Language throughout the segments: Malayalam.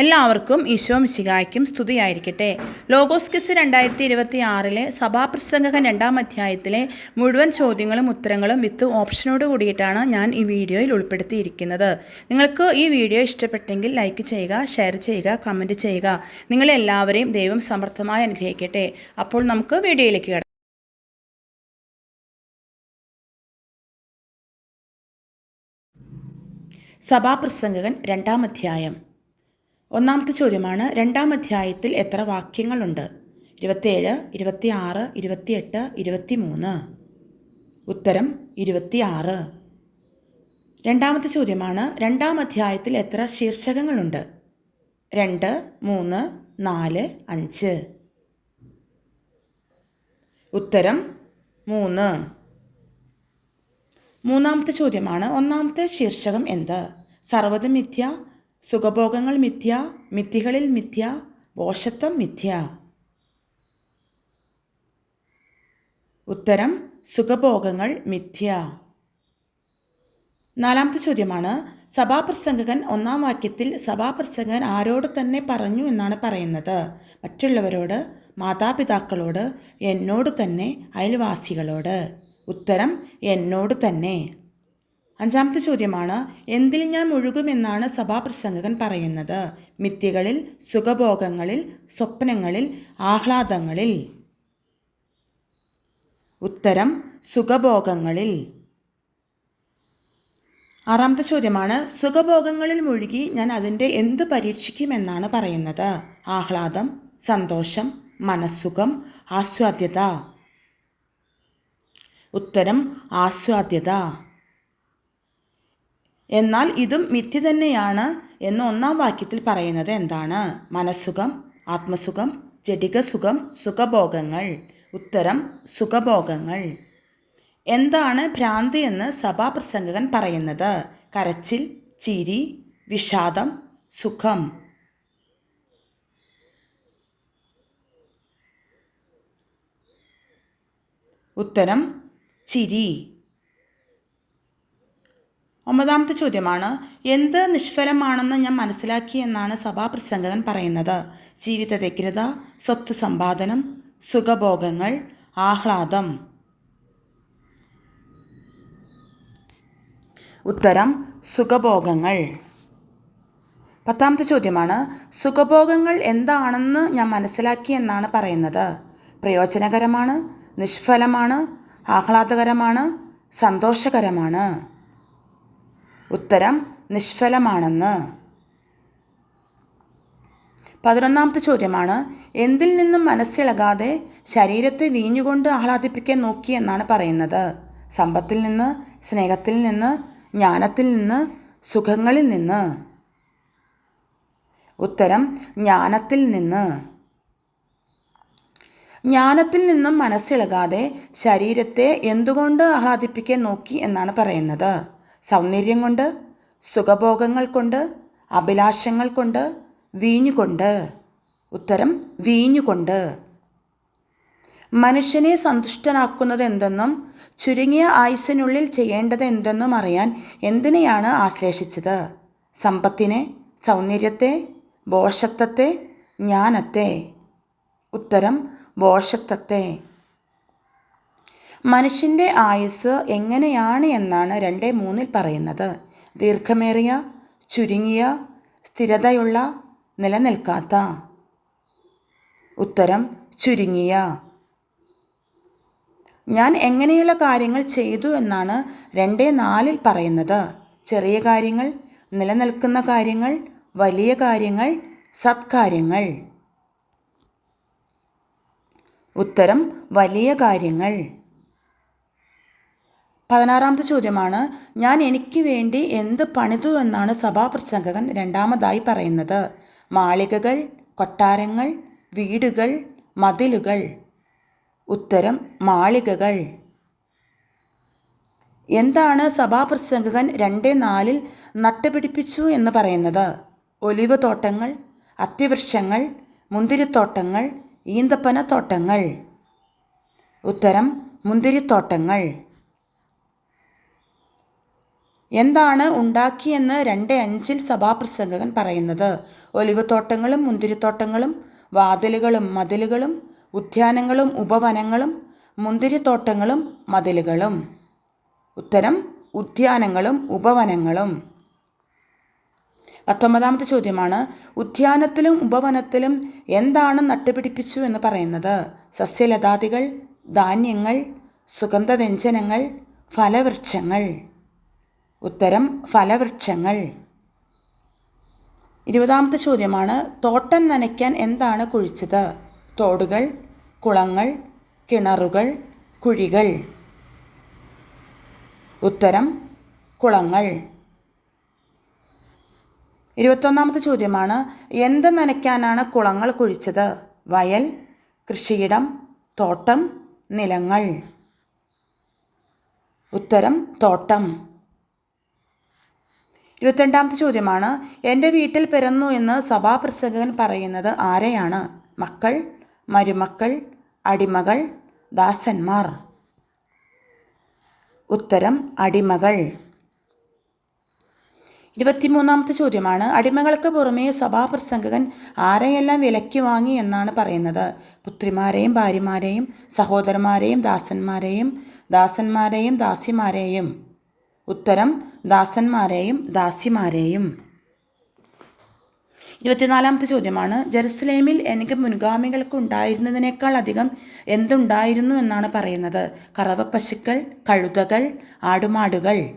എല്ലാവർക്കും ഈശോ മിശിഹായ്ക്കും സ്തുതിയായിരിക്കട്ടെ. ലോഗോസ്കിസ് രണ്ടായിരത്തി ഇരുപത്തി ആറിലെ സഭാപ്രസംഗകൻ രണ്ടാം അധ്യായത്തിലെ മുഴുവൻ ചോദ്യങ്ങളും ഉത്തരങ്ങളും വിത്ത് ഓപ്ഷനോട് കൂടിയിട്ടാണ് ഞാൻ ഈ വീഡിയോയിൽ ഉൾപ്പെടുത്തിയിരിക്കുന്നത്. നിങ്ങൾക്ക് ഈ വീഡിയോ ഇഷ്ടപ്പെട്ടെങ്കിൽ ലൈക്ക് ചെയ്യുക ഷെയർ ചെയ്യുക കമന്റ് ചെയ്യുക. നിങ്ങളെല്ലാവരെയും ദൈവം സമർത്ഥമായി അനുഗ്രഹിക്കട്ടെ. അപ്പോൾ നമുക്ക് വീഡിയോയിലേക്ക് കിടക്കാം സഭാപ്രസംഗകൻ രണ്ടാം അധ്യായം. ഒന്നാമത്തെ ചോദ്യമാണ് രണ്ടാം അധ്യായത്തിൽ എത്ര വാക്യങ്ങളുണ്ട്? ഇരുപത്തേഴ് ഇരുപത്തിയാറ് ഇരുപത്തിയെട്ട് ഇരുപത്തി മൂന്ന് ഉത്തരം ഇരുപത്തിയാറ്. രണ്ടാമത്തെ ചോദ്യമാണ് രണ്ടാം അധ്യായത്തിൽ എത്ര ശീർഷകങ്ങളുണ്ട്? രണ്ട് മൂന്ന് നാല് അഞ്ച്. ഉത്തരം മൂന്ന്. മൂന്നാമത്തെ ചോദ്യമാണ് ഒന്നാമത്തെ ശീർഷകം എന്ത്? സർവത മിഥ്യ സുഖഭോഗങ്ങൾ മിഥ്യ മിഥ്യകളിൽ മിഥ്യ പോഷത്വം മിഥ്യ. ഉത്തരം സുഖഭോഗങ്ങൾ മിഥ്യ. നാലാമത്തെ ചോദ്യമാണ് സഭാപ്രസംഗകൻ ഒന്നാം വാക്യത്തിൽ സഭാപ്രസംഗകൻ ആരോട് തന്നെ പറഞ്ഞു എന്നാണ് പറയുന്നത്? മറ്റുള്ളവരോട് മാതാപിതാക്കളോട് എന്നോട് തന്നെ അയൽവാസികളോട്. ഉത്തരം എന്നോട് തന്നെ. അഞ്ചാമത്തെ ചോദ്യമാണ് എന്തിൽ ഞാൻ മുഴുകുമെന്നാണ് സഭാപ്രസംഗകൻ പറയുന്നത്? മിഥ്യകളിൽ സുഖഭോഗങ്ങളിൽ സ്വപ്നങ്ങളിൽ ആഹ്ലാദങ്ങളിൽ? ഉത്തരം സുഖഭോഗങ്ങളിൽ. ആറാമത്തെ ചോദ്യമാണ് സുഖഭോഗങ്ങളിൽ മുഴുകി ഞാൻ അതിന്റെ എന്ത് പരീക്ഷിക്കുമെന്നാണ് പറയുന്നത്? ആഹ്ലാദം സന്തോഷം മനസ്സുഖം ആസ്വാദ്യത. ഉത്തരം ആസ്വാദ്യത. എന്നാൽ ഇതും മിഥ്യ തന്നെയാണ് എന്ന് ഒന്നാം വാക്യത്തിൽ പറയുന്നത് എന്താണ്? മനസ്സുഖം ആത്മസുഖം ജഡിക സുഖം സുഖഭോഗങ്ങൾ. ഉത്തരം സുഖഭോഗങ്ങൾ. എന്താണ് ഭ്രാന്തി എന്ന് സഭാപ്രസംഗകൻ പറയുന്നത്? കരച്ചിൽ ചിരി വിഷാദം സുഖം. ഉത്തരം ചിരി. ഒമ്പതാമത്തെ ചോദ്യമാണ് എന്ത് നിഷ്ഫലമാണെന്ന് ഞാൻ മനസ്സിലാക്കി എന്നാണ് സഭാപ്രസംഗകൻ പറയുന്നത്. ജീവിത വ്യഗ്രത സ്വത്ത് സമ്പാദനം സുഖഭോഗങ്ങൾ ആഹ്ലാദം. ഉത്തരം സുഖഭോഗങ്ങൾ. പത്താമത്തെ ചോദ്യമാണ് സുഖഭോഗങ്ങൾ എന്താണെന്ന് ഞാൻ മനസ്സിലാക്കി എന്നാണ് പറയുന്നത്. പ്രയോജനകരമാണ് നിഷ്ഫലമാണ് ആഹ്ലാദകരമാണ് സന്തോഷകരമാണ്. ഉത്തരം നിഷ്ഫലമാണെന്ന്. പതിനൊന്നാമത്തെ ചോദ്യമാണ് എന്തിൽ നിന്നും മനസ്സിളകാതെ ശരീരത്തെ വീഞ്ഞുകൊണ്ട് ആഹ്ലാദിപ്പിക്കാൻ നോക്കി എന്നാണ് പറയുന്നത്. സമ്പത്തിൽ നിന്ന് സ്നേഹത്തിൽ നിന്ന് ജ്ഞാനത്തിൽ നിന്ന് സുഖങ്ങളിൽ നിന്ന്. ഉത്തരം ജ്ഞാനത്തിൽ നിന്ന്. ജ്ഞാനത്തിൽ നിന്നും മനസ്സിളകാതെ ശരീരത്തെ എന്തുകൊണ്ട് ആഹ്ലാദിപ്പിക്കാൻ നോക്കി എന്നാണ് പറയുന്നത്. സൗന്ദര്യം കൊണ്ട് സുഖഭോഗങ്ങൾ കൊണ്ട് അഭിലാഷങ്ങൾ കൊണ്ട് വീഞ്ഞുകൊണ്ട് ഉത്തരം വീഞ്ഞുകൊണ്ട് മനുഷ്യനെ സന്തുഷ്ടനാക്കുന്നത് എന്തെന്നും ചുരുങ്ങിയ ആയുസ്സിനുള്ളിൽ ചെയ്യേണ്ടത് എന്തെന്നും അറിയാൻ എന്തിനെയാണ് ആശ്ലേഷിച്ചത്? സമ്പത്തിനെ സൗന്ദര്യത്തെ ബോഷത്വത്തെ ജ്ഞാനത്തെ. ഉത്തരം ബോഷത്വത്തെ. മനുഷ്യന്റെ ആയുസ് എങ്ങനെയാണ് എന്നാണ് രണ്ട് മൂന്നിൽ പറയുന്നത്. ദീർഘമേറിയ ചുരുങ്ങിയ സ്ഥിരതയുള്ള നിലനിൽക്കാത്ത. ഉത്തരം ചുരുങ്ങിയ. ഞാൻ എങ്ങനെയുള്ള കാര്യങ്ങൾ ചെയ്തു എന്നാണ് രണ്ട് നാലിൽ പറയുന്നത്. ചെറിയ കാര്യങ്ങൾ നിലനിൽക്കുന്ന കാര്യങ്ങൾ വലിയ കാര്യങ്ങൾ സത്കാര്യങ്ങൾ. ഉത്തരം വലിയ കാര്യങ്ങൾ. പതിനാറാമത്തെ ചോദ്യമാണ് ഞാൻ എനിക്ക് വേണ്ടി എന്ത് പണിതു എന്നാണ് സഭാപ്രസംഗകൻ രണ്ടാമതായി പറയുന്നത്? മാളികകൾ കൊട്ടാരങ്ങൾ വീടുകൾ മതിലുകൾ? ഉത്തരം മാളികകൾ. എന്താണ് സഭാപ്രസംഗകൻ രണ്ട് നാലിൽ നട്ടുപിടിപ്പിച്ചു എന്ന് പറയുന്നത്? ഒലിവ് തോട്ടങ്ങൾ അത്തിവൃക്ഷങ്ങൾ മുന്തിരിത്തോട്ടങ്ങൾ ഈന്തപ്പന തോട്ടങ്ങൾ ഉത്തരം മുന്തിരിത്തോട്ടങ്ങൾ. എന്താണ് ഉണ്ടാക്കിയെന്ന് രണ്ട് അഞ്ചിൽ സഭാപ്രസംഗകൻ പറയുന്നത്? ഒലിവ് തോട്ടങ്ങളും മുന്തിരിത്തോട്ടങ്ങളും വാതിലുകളും മതിലുകളും ഉദ്യാനങ്ങളും ഉപവനങ്ങളും മുന്തിരിത്തോട്ടങ്ങളും മതിലുകളും. ഉത്തരം ഉദ്യാനങ്ങളും ഉപവനങ്ങളും. പത്തൊമ്പതാമത്തെ ചോദ്യമാണ് ഉദ്യാനത്തിലും ഉപവനത്തിലും എന്താണ് നട്ടുപിടിപ്പിച്ചു എന്ന് പറയുന്നത്? സസ്യലതാദികൾ ധാന്യങ്ങൾ സുഗന്ധവ്യഞ്ജനങ്ങൾ ഫലവൃക്ഷങ്ങൾ. ഉത്തരം ഫലവൃക്ഷങ്ങൾ. ഇരുപതാമത്തെ ചോദ്യമാണ് തോട്ടം നനയ്ക്കാൻ എന്താണ് കുഴിച്ചത്? തോടുകൾ കുളങ്ങൾ കിണറുകൾ കുഴികൾ. ഉത്തരം കുളങ്ങൾ. ഇരുപത്തൊന്നാമത്തെ ചോദ്യമാണ് എന്ത് നനയ്ക്കാനാണ് കുളങ്ങൾ കുഴിച്ചത്? വയൽ കൃഷിയിടം തോട്ടം നിലങ്ങൾ. ഉത്തരം തോട്ടം. ഇരുപത്തിരണ്ടാമത്തെ ചോദ്യമാണ് എന്റെ വീട്ടിൽ പിറന്നു എന്ന് സഭാപ്രസംഗകൻ പറയുന്നത് ആരെയാണ്? മക്കൾ മരുമക്കൾ അടിമകൾ ദാസന്മാർ? ഉത്തരം അടിമകൾ. ഇരുപത്തിമൂന്നാമത്തെ ചോദ്യമാണ് അടിമകൾക്ക് പുറമേ സഭാപ്രസംഗകൻ ആരെയെല്ലാം വിലയ്ക്ക് വാങ്ങി എന്നാണ് പറയുന്നത്? പുത്രിമാരെയും ഭാര്യമാരെയും സഹോദരന്മാരെയും ദാസന്മാരെയും ദാസന്മാരെയും ദാസിമാരെയും. ഉത്തരം ദാസന്മാരെയും ദാസിമാരെയും. ഇരുപത്തിനാലാമത്തെ ചോദ്യമാണ് ജെറുസലേമിൽ എനിക്ക് മുൻഗാമികൾക്ക് ഉണ്ടായിരുന്നതിനേക്കാൾ അധികം എന്തുണ്ടായിരുന്നു എന്നാണ് പറയുന്നത്? കറവപ്പശുക്കൾ കഴുതകൾ ആടുമാടുകൾ.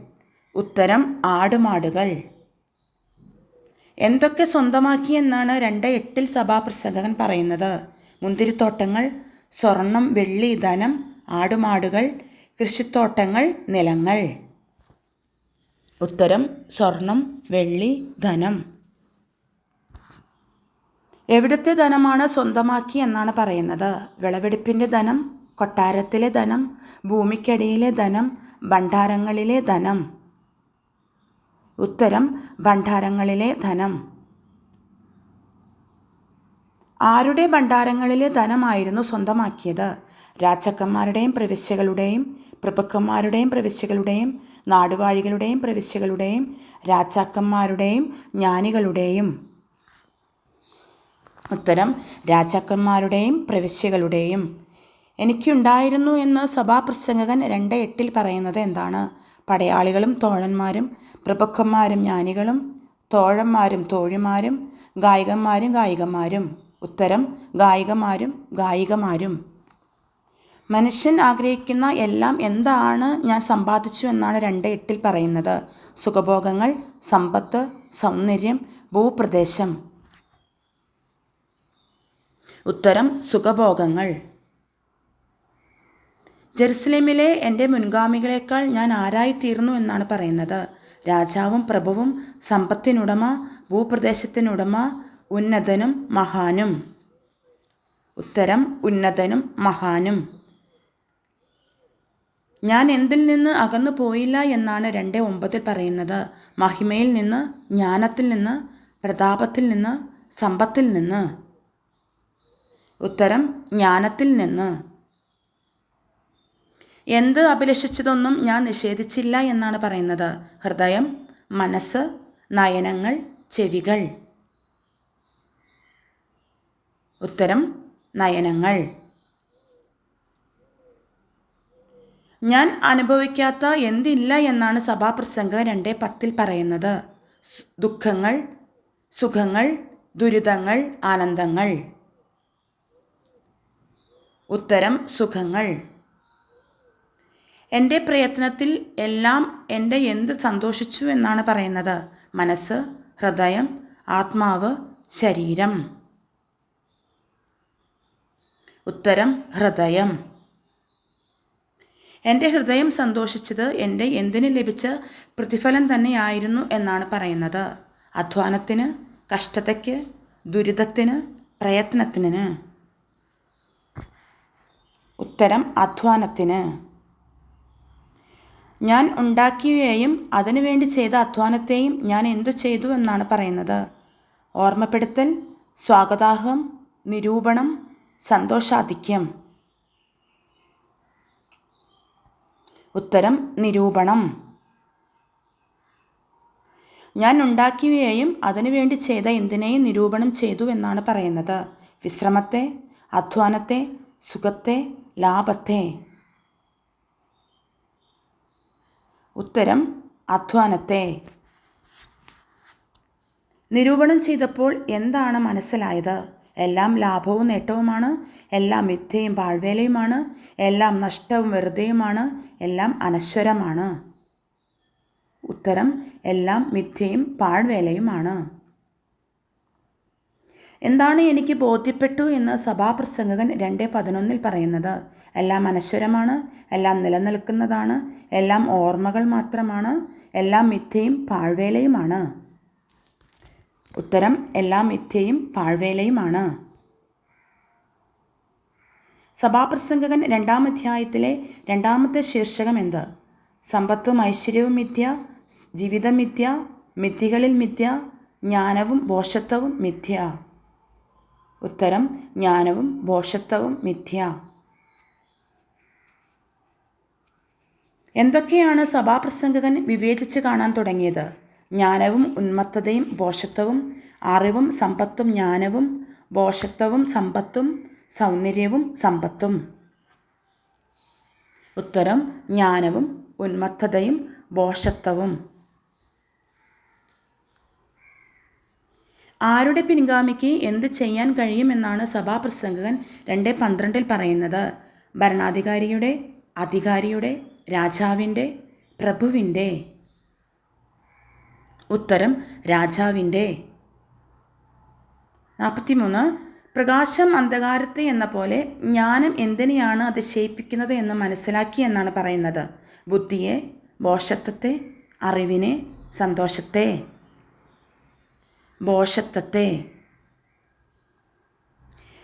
ഉത്തരം ആടുമാടുകൾ. എന്തൊക്കെ സ്വന്തമാക്കി എന്നാണ് രണ്ട് എട്ടിൽ സഭാപ്രസംഗകൻ പറയുന്നത്? മുന്തിരിത്തോട്ടങ്ങൾ സ്വർണം വെള്ളി ധനം ആടുമാടുകൾ കൃഷിത്തോട്ടങ്ങൾ നിലങ്ങൾ. ഉത്തരം സ്വർണം വെള്ളി ധനം. എവിടുത്തെ ധനമാണ് സ്വന്തമാക്കി എന്നാണ് പറയുന്നത്? വിളവെടുപ്പിന്റെ ധനം കൊട്ടാരത്തിലെ ധനം ഭൂമിക്കടിയിലെ ധനം ഭണ്ഡാരങ്ങളിലെ ധനം. ഉത്തരം ഭണ്ഡാരങ്ങളിലെ ധനം. ആരുടെ ഭണ്ഡാരങ്ങളിലെ ധനമായിരുന്നു സ്വന്തമാക്കിയത്? രാജാക്കന്മാരുടെയും പ്രവിശ്യകളുടെയും പ്രഭുക്കന്മാരുടെയും പ്രവിശ്യകളുടെയും നാടുവാഴികളുടെയും പ്രവിശ്യകളുടെയും രാജാക്കന്മാരുടെയും ജ്ഞാനികളുടെയും. ഉത്തരം രാജാക്കന്മാരുടെയും പ്രവിശ്യകളുടെയും. എനിക്കുണ്ടായിരുന്നു എന്ന് സഭാപ്രസംഗകൻ രണ്ട് എട്ടിൽ പറയുന്നത് എന്താണ്? പടയാളികളും തോഴന്മാരും പ്രഭുക്കന്മാരും ജ്ഞാനികളും തോഴന്മാരും തോഴിമാരും ഗായികന്മാരും ഗായികമാരും. ഉത്തരം ഗായികമാരും ഗായികമാരും. മനുഷ്യൻ ആഗ്രഹിക്കുന്ന എല്ലാം എന്താണ് ഞാൻ സമ്പാദിച്ചു എന്നാണ് രണ്ട് എട്ടിൽ പറയുന്നത്. സുഖഭോഗങ്ങൾ സമ്പത്ത് സൗന്ദര്യം ഭൂപ്രദേശം. ഉത്തരം സുഖഭോഗങ്ങൾ. ജെറുസലേമിലെ എന്റെ മുൻഗാമികളെക്കാൾ ഞാൻ ആരായിത്തീർന്നു എന്നാണ് പറയുന്നത്. രാജാവും പ്രഭുവും സമ്പത്തിനുടമ ഭൂപ്രദേശത്തിനുടമ ഉന്നതനും മഹാനും. ഉത്തരം ഉന്നതനും മഹാനും. ഞാൻ എന്തിൽ നിന്ന് അകന്നു പോയില്ല എന്നാണ് രണ്ട് ഒമ്പതിൽ പറയുന്നത്. മഹിമയിൽ നിന്ന് ജ്ഞാനത്തിൽ നിന്ന് പ്രതാപത്തിൽ നിന്ന് സമ്പത്തിൽ നിന്ന്. ഉത്തരം ജ്ഞാനത്തിൽ നിന്ന്. എന്ത് അഭിലഷിച്ചതൊന്നും ഞാൻ നിഷേധിച്ചില്ല എന്നാണ് പറയുന്നത്. ഹൃദയം മനസ്സ് നയനങ്ങൾ ചെവികൾ. ഉത്തരം നയനങ്ങൾ. ഞാൻ അനുഭവിക്കാത്ത എന്തില്ല എന്നാണ് സഭാപ്രസംഗം രണ്ട് പത്തിൽ പറയുന്നത്. ദുഃഖങ്ങൾ സുഖങ്ങൾ ദുരിതങ്ങൾ ആനന്ദങ്ങൾ. ഉത്തരം സുഖങ്ങൾ. എന്റെ പ്രയത്നത്തിൽ എല്ലാം എന്റെ എന്ത് സന്തോഷിച്ചു എന്നാണ് പറയുന്നത്. മനസ്സ് ഹൃദയം ആത്മാവ് ശരീരം. ഉത്തരം ഹൃദയം. എന്റെ ഹൃദയം സന്തോഷിച്ചത് എന്റെ എന്തിന് ലഭിച്ച പ്രതിഫലം തന്നെയായിരുന്നു എന്നാണ് പറയുന്നത്. അധ്വാനത്തിന് കഷ്ടതയ്ക്ക് ദുരിതത്തിന് പ്രയത്നത്തിന് ഉത്തരം അധ്വാനത്തിന്. ഞാൻ ഉണ്ടാക്കിയവയെയും അതിനുവേണ്ടി ചെയ്ത അധ്വാനത്തെയും ഞാൻ എന്തു ചെയ്തു എന്നാണ് പറയുന്നത്. ഓർമ്മപ്പെടുത്തൽ സ്വാഗതാർഹം നിരൂപണം സന്തോഷാധിക്യം. ഉത്തരം നിരൂപണം. ഞാൻ ഉണ്ടാക്കിയവയെയും അതിനുവേണ്ടി ചെയ്ത എന്തിനേയും നിരൂപണം ചെയ്തു എന്നാണ് പറയുന്നത്. വിശ്രമത്തെ അധ്വാനത്തെ സുഖത്തെ ലാഭത്തെ. ഉത്തരം അധ്വാനത്തെ. നിരൂപണം ചെയ്തപ്പോൾ എന്താണ് മനസ്സിലായത്? എല്ലാം ലാഭവും നേട്ടവുമാണ്. എല്ലാം മിഥ്യയും പാഴ്വേലയുമാണ്. എല്ലാം നഷ്ടവും വെറുതെയുമാണ്. എല്ലാം അനശ്വരമാണ്. ഉത്തരം എല്ലാം മിഥ്യയും പാഴ്വേലയുമാണ്. എന്താണ് എനിക്ക് ബോധ്യപ്പെട്ടു എന്ന് സഭാപ്രസംഗകൻ രണ്ട് പതിനൊന്നിൽ പറയുന്നത്? എല്ലാം അനശ്വരമാണ്. എല്ലാം നിലനിൽക്കുന്നതാണ്. എല്ലാം ഓർമ്മകൾ മാത്രമാണ്. എല്ലാം മിഥ്യയും പാഴ്വേലയുമാണ്. ഉത്തരം എല്ലാം മിഥ്യയും പാഴ്വേലയുമാണ്. സഭാപ്രസംഗകൻ രണ്ടാം അധ്യായത്തിലെ രണ്ടാമത്തെ ശീർഷകം എന്ത്? സമ്പത്തും ഐശ്വര്യവും മിഥ്യ ജീവിതം മിഥ്യ മിഥ്യകളിൽ മിഥ്യ ജ്ഞാനവും ബോഷത്വവും മിഥ്യ. ഉത്തരം ജ്ഞാനവും ബോഷത്വവും മിഥ്യ. എന്തൊക്കെയാണ് സഭാപ്രസംഗകൻ വിവേചിച്ച് കാണാൻ തുടങ്ങിയത്? ജ്ഞാനവും ഉന്മത്തതയും ബോഷത്വവും അറിവും സമ്പത്തും ജ്ഞാനവും ബോഷത്വവും സമ്പത്തും സൗന്ദര്യവും സമ്പത്തും. ഉത്തരം ജ്ഞാനവും ഉന്മത്തതയും ബോഷത്വവും. ആരുടെ പിൻഗാമിക്ക് എന്ത് ചെയ്യാൻ കഴിയുമെന്നാണ് സഭാപ്രസംഗകൻ രണ്ട് പന്ത്രണ്ടിൽ പറയുന്നത്. ഭരണാധികാരിയുടെ അധികാരിയുടെ രാജാവിന്റെ പ്രഭുവിന്റെ. ഉത്തരം രാജാവിന്റെ. നാൽപ്പത്തിമൂന്ന്. പ്രകാശം അന്ധകാരത്തെ എന്ന പോലെ ജ്ഞാനം എന്തിനെയാണ് അത് ശയിപ്പിക്കുന്നത് എന്ന് മനസ്സിലാക്കി എന്നാണ് പറയുന്നത്. ബുദ്ധിയെ ബോഷത്വത്തെ അറിവിനെ സന്തോഷത്തെ. ബോഷത്വത്തെ.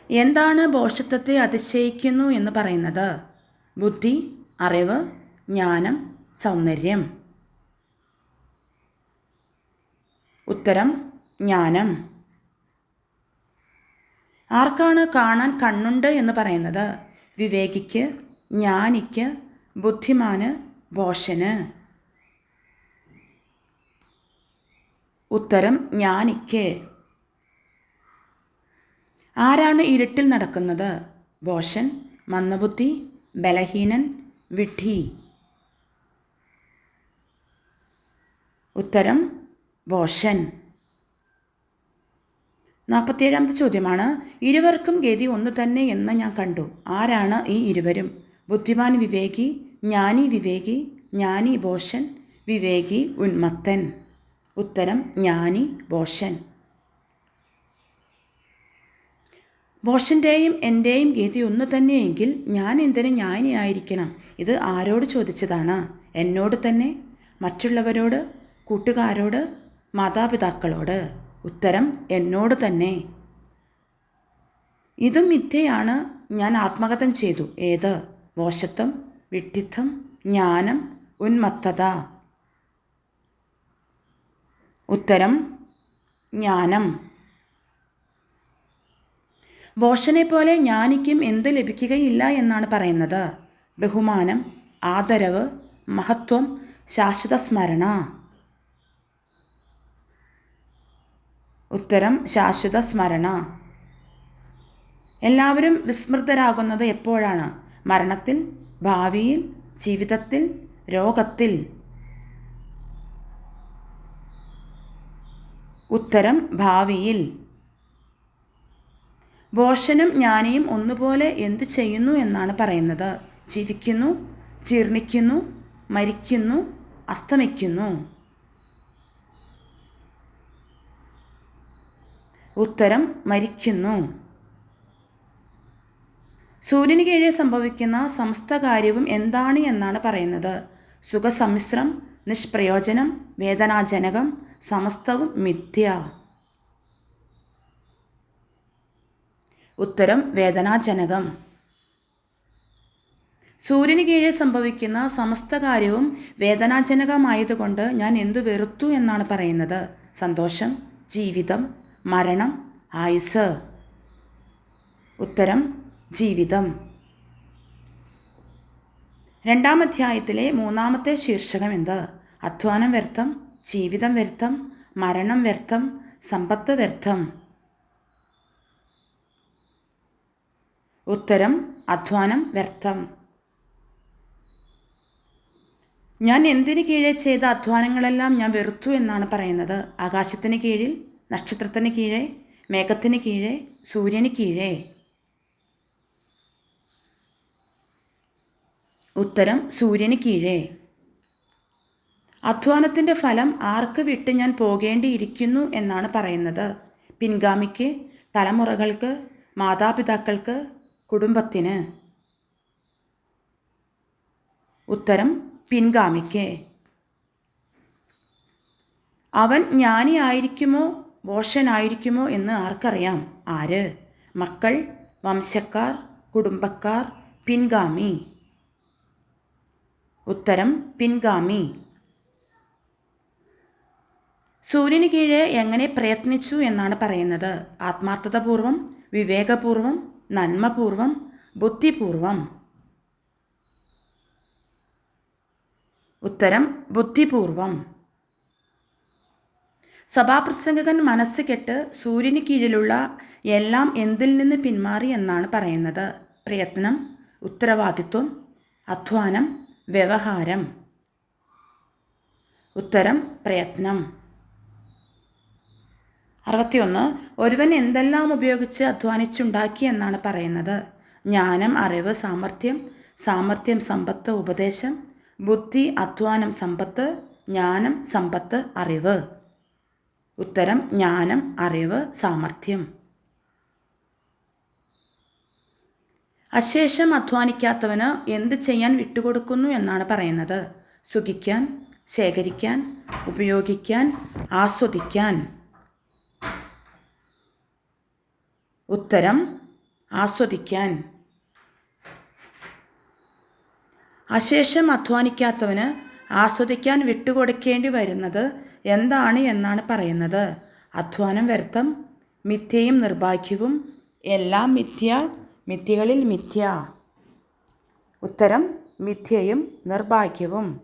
എന്താണ് ബോഷത്വത്തെ അതിശയിക്കുന്നു എന്ന് പറയുന്നത്? ബുദ്ധി അറിവ് ജ്ഞാനം സൗന്ദര്യം. ഉത്തരം ജ്ഞാനം. ആർക്കാണ് കാണാൻ കണ്ണുണ്ട് എന്ന് പറയുന്നത്? വിവേകിക്ക് ജ്ഞാനിക്ക് ബുദ്ധിമാന് ഭോഷന് ഉത്തരം ജ്ഞാനിക്ക്. ആരാണ് ഇരുട്ടിൽ നടക്കുന്നത്? ബോഷൻ മന്ദബുദ്ധി ബലഹീനൻ വിഡ്ഢി. ഉത്തരം ഭോഷൻ നാൽപ്പത്തിയേഴാമത്തെ ചോദ്യമാണ് ഇരുവർക്കും ഗതി ഒന്ന് തന്നെ എന്ന് ഞാൻ കണ്ടു. ആരാണ് ഈ ഇരുവരും? ബുദ്ധിമാൻ വിവേകി ജ്ഞാനി വിവേകി ജ്ഞാനി ബോഷൻ വിവേകി ഉന്മത്തൻ. ഉത്തരം ജ്ഞാനി ബോഷൻ. ബോഷന്റെയും എന്റെയും ഗതി ഒന്ന് തന്നെയെങ്കിൽ ഞാൻ എന്തിന് ജ്ഞാനിയായിരിക്കണം? ഇത് ആരോട് ചോദിച്ചതാണ്? എന്നോട് തന്നെ? മറ്റുള്ളവരോട്? കൂട്ടുകാരോട്? മാതാപിതാക്കളോട് ഉത്തരം എന്നോട് തന്നെ. ഇതും മിഥ്യയാണ്. ഞാൻ ആത്മകഥം ചെയ്തു. ഏത്? വോശത്വം വിഡ്ഢിത്തം ജ്ഞാനം ഉന്മത്തത. ഉത്തരം ജ്ഞാനം. ബോഷനെ പോലെ ജ്ഞാനിക്കും എന്ത് ലഭിക്കുകയില്ല എന്നാണ് പറയുന്നത്. ബഹുമാനം ആദരവ് മഹത്വം ശാശ്വത സ്മരണ. ഉത്തരം ശാശ്വത സ്മരണ. എല്ലാവരും വിസ്മൃതരാകുന്നത് എപ്പോഴാണ്? മരണത്തിൽ ഭാവിയിൽ ജീവിതത്തിൽ രോഗത്തിൽ? ഉത്തരം ഭാവിയിൽ. ബോഷനും ജ്ഞാനിയും ഒന്നുപോലെ എന്തു ചെയ്യുന്നു എന്നാണ് പറയുന്നത്. ജീവിക്കുന്നു ജീർണിക്കുന്നു മരിക്കുന്നു അസ്തമിക്കുന്നു. ഉത്തരം മരിക്കുന്നു. സൂര്യന് കീഴിൽ സംഭവിക്കുന്ന സമസ്ത കാര്യവും എന്താണ് എന്നാണ് പറയുന്നത്. സുഖസമ്മിശ്രം നിഷ്പ്രയോജനം വേദനാജനകം സമസ്തവും മിഥ്യ. ഉത്തരം വേദനാജനകം. സൂര്യന് കീഴിൽ സംഭവിക്കുന്ന സമസ്ത കാര്യവും വേദനാജനകമായതുകൊണ്ട് ഞാൻ എന്തു വെറുത്തു എന്നാണ് പറയുന്നത്. സന്തോഷം ജീവിതം മരണം ആയുസ്. ഉത്തരം ജീവിതം. രണ്ടാം അധ്യായത്തിലെ മൂന്നാമത്തെ ശീർഷകം എന്ത്? അധ്വാനം വ്യർത്ഥം ജീവിതം വ്യർത്ഥം മരണം വ്യർത്ഥം സമ്പത്ത് വ്യർത്ഥം. ഉത്തരം അധ്വാനം വ്യർത്ഥം. ഞാൻ എന്തിനു കീഴെ ചെയ്ത അധ്വാനങ്ങളെല്ലാം ഞാൻ വെറുത്തു എന്നാണ് പറയുന്നത്? ആകാശത്തിന് കീഴിൽ നക്ഷത്രത്തിന് കീഴേ മേഘത്തിന് കീഴേ സൂര്യന് കീഴേ. ഉത്തരം സൂര്യന് കീഴേ. അധ്വാനത്തിന്റെ ഫലം ആർക്ക് വിട്ട് ഞാൻ പോകേണ്ടിയിരിക്കുന്നു എന്നാണ് പറയുന്നത്. പിൻഗാമിക്ക് തലമുറകൾക്ക് മാതാപിതാക്കൾക്ക് കുടുംബത്തിന്. ഉത്തരം പിൻഗാമിക്ക്. അവൻ ജ്ഞാനിയായിരിക്കുമോ ഭോഷനായിരിക്കുമോ എന്ന് ആർക്കറിയാം? ആര്? മക്കൾ വംശക്കാർ കുടുംബക്കാർ പിൻഗാമി. ഉത്തരം പിൻഗാമി. സൂര്യന് കീഴെ എങ്ങനെ പ്രയത്നിച്ചു എന്നാണ് പറയുന്നത്? ആത്മാർത്ഥതപൂർവം വിവേകപൂർവം നന്മപൂർവം ബുദ്ധിപൂർവം. ഉത്തരം ബുദ്ധിപൂർവം. സഭാപ്രസംഗകൻ മനസ്സ് കെട്ട് സൂര്യന് കീഴിലുള്ള എല്ലാം എന്തിൽ നിന്ന് പിന്മാറി എന്നാണ് പറയുന്നത്. പ്രയത്നം ഉത്തരവാദിത്വം അധ്വാനം വ്യവഹാരം. ഉത്തരം പ്രയത്നം. അറുപത്തിയൊന്ന് ഒരുവൻ എന്തെല്ലാം ഉപയോഗിച്ച് അധ്വാനിച്ചുണ്ടാക്കി എന്നാണ് പറയുന്നത്. ജ്ഞാനം അറിവ് സാമർഥ്യം സാമർഥ്യം സമ്പത്ത് ഉപദേശം. ബുദ്ധി അധ്വാനം സമ്പത്ത്. ജ്ഞാനം സമ്പത്ത് അറിവ്. ഉത്തരം ജ്ഞാനം അറിവ് സാമർഥ്യം. അശേഷം അധ്വാനിക്കാത്തവന് എന്ത് ചെയ്യാൻ വിട്ടുകൊടുക്കുന്നു എന്നാണ് പറയുന്നത്. സുഖിക്കാൻ ശേഖരിക്കാൻ ഉപയോഗിക്കാൻ ആസ്വദിക്കാൻ. ഉത്തരം ആസ്വദിക്കാൻ. അശേഷം അധ്വാനിക്കാത്തവന് ആസ്വദിക്കാൻ വിട്ടുകൊടുക്കേണ്ടി വരുന്നത് എന്താണ് എന്നാണ് പറയുന്നത്. അധ്വാനം വ്യർത്ഥം മിഥ്യയും നിർഭാഗ്യവും എല്ലാം മിഥ്യ മിഥ്യകളിൽ മിഥ്യ. ഉത്തരം മിഥ്യയും നിർഭാഗ്യവും.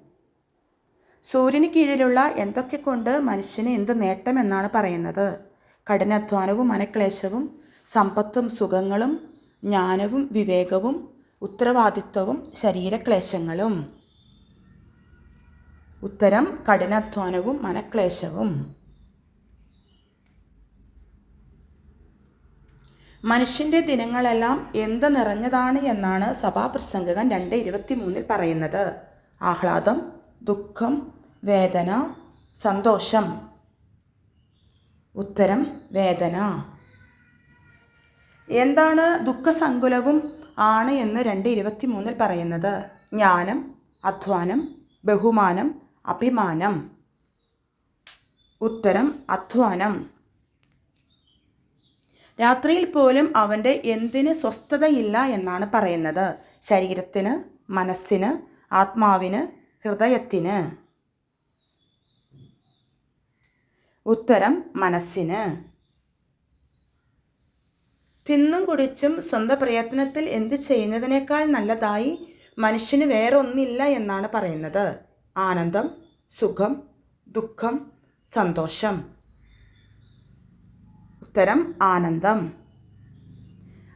സൂര്യന് കീഴിലുള്ള എന്തൊക്കെ കൊണ്ട് മനുഷ്യന് എന്ത് നേട്ടമെന്നാണ് പറയുന്നത്. കഠിനാധ്വാനവും മനക്ലേശവും സമ്പത്തും സുഖങ്ങളും ജ്ഞാനവും വിവേകവും ഉത്തരവാദിത്വവും ശരീരക്ലേശങ്ങളും. ഉത്തരം കഠിനാധ്വാനവും മനക്ലേശവും. മനുഷ്യന്റെ ദിനങ്ങളെല്ലാം എന്ത് നിറഞ്ഞതാണ് എന്നാണ് സഭാപ്രസംഗകൻ രണ്ട് ഇരുപത്തി മൂന്നിൽ പറയുന്നത്. ആഹ്ലാദം ദുഃഖം വേദന സന്തോഷം. ഉത്തരം വേദന. എന്താണ് ദുഃഖസങ്കുലവും ആണ് എന്ന് രണ്ട് ഇരുപത്തി മൂന്നിൽ പറയുന്നത്. ജ്ഞാനം അധ്വാനം ബഹുമാനം അഭിമാനം. ഉത്തരം അധ്വാനം. രാത്രിയിൽ പോലും അവന്റെ എന്തിന് സ്വസ്ഥതയില്ല എന്നാണ് പറയുന്നത്. ശരീരത്തിന് മനസ്സിന് ആത്മാവിന് ഹൃദയത്തിന്. ഉത്തരം മനസ്സിന്. തിന്നും കുടിച്ചും സ്വന്തം പ്രയത്നത്തിൽ എന്ത് ചെയ്യുന്നതിനേക്കാൾ നല്ലതായി മനുഷ്യന് വേറൊന്നില്ല എന്നാണ് പറയുന്നത്. ആനന്ദം സുഖം ദുഃഖം സന്തോഷം. ഉത്തരം ആനന്ദം.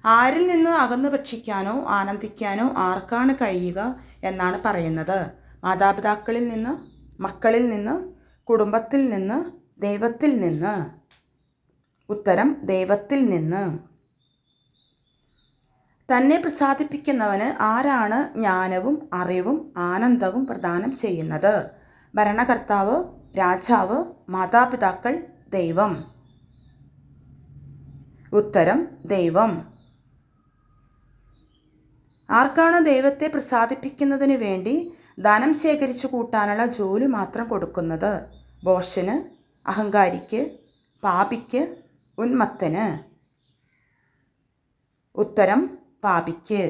ആരിൽ നിന്ന് അകന്നു ഭക്ഷിക്കാനോ ആനന്ദിക്കാനോ ആർക്കാണ് കഴിയുക എന്നാണ് പറയുന്നത്. മാതാപിതാക്കളിൽ നിന്ന് മക്കളിൽ നിന്ന് കുടുംബത്തിൽ നിന്ന് ദൈവത്തിൽ നിന്ന്. ഉത്തരം ദൈവത്തിൽ നിന്ന്. തന്നെ പ്രസാദിപ്പിക്കുന്നവന് ആരാണ് ജ്ഞാനവും അറിവും ആനന്ദവും പ്രദാനം ചെയ്യുന്നത്? ഭരണകർത്താവ് രാജാവ് മാതാപിതാക്കൾ ദൈവം. ഉത്തരം ദൈവം. ആർക്കാണ് ദൈവത്തെ പ്രസാദിപ്പിക്കുന്നതിന് വേണ്ടി ധനം ശേഖരിച്ചു കൂട്ടാനുള്ള ജോലി മാത്രം കൊടുക്കുന്നത്? ബോഷന് അഹങ്കാരിക്ക് പാപിക്ക് ഉന്മത്തന്. ഉത്തരം പാപിക്ക്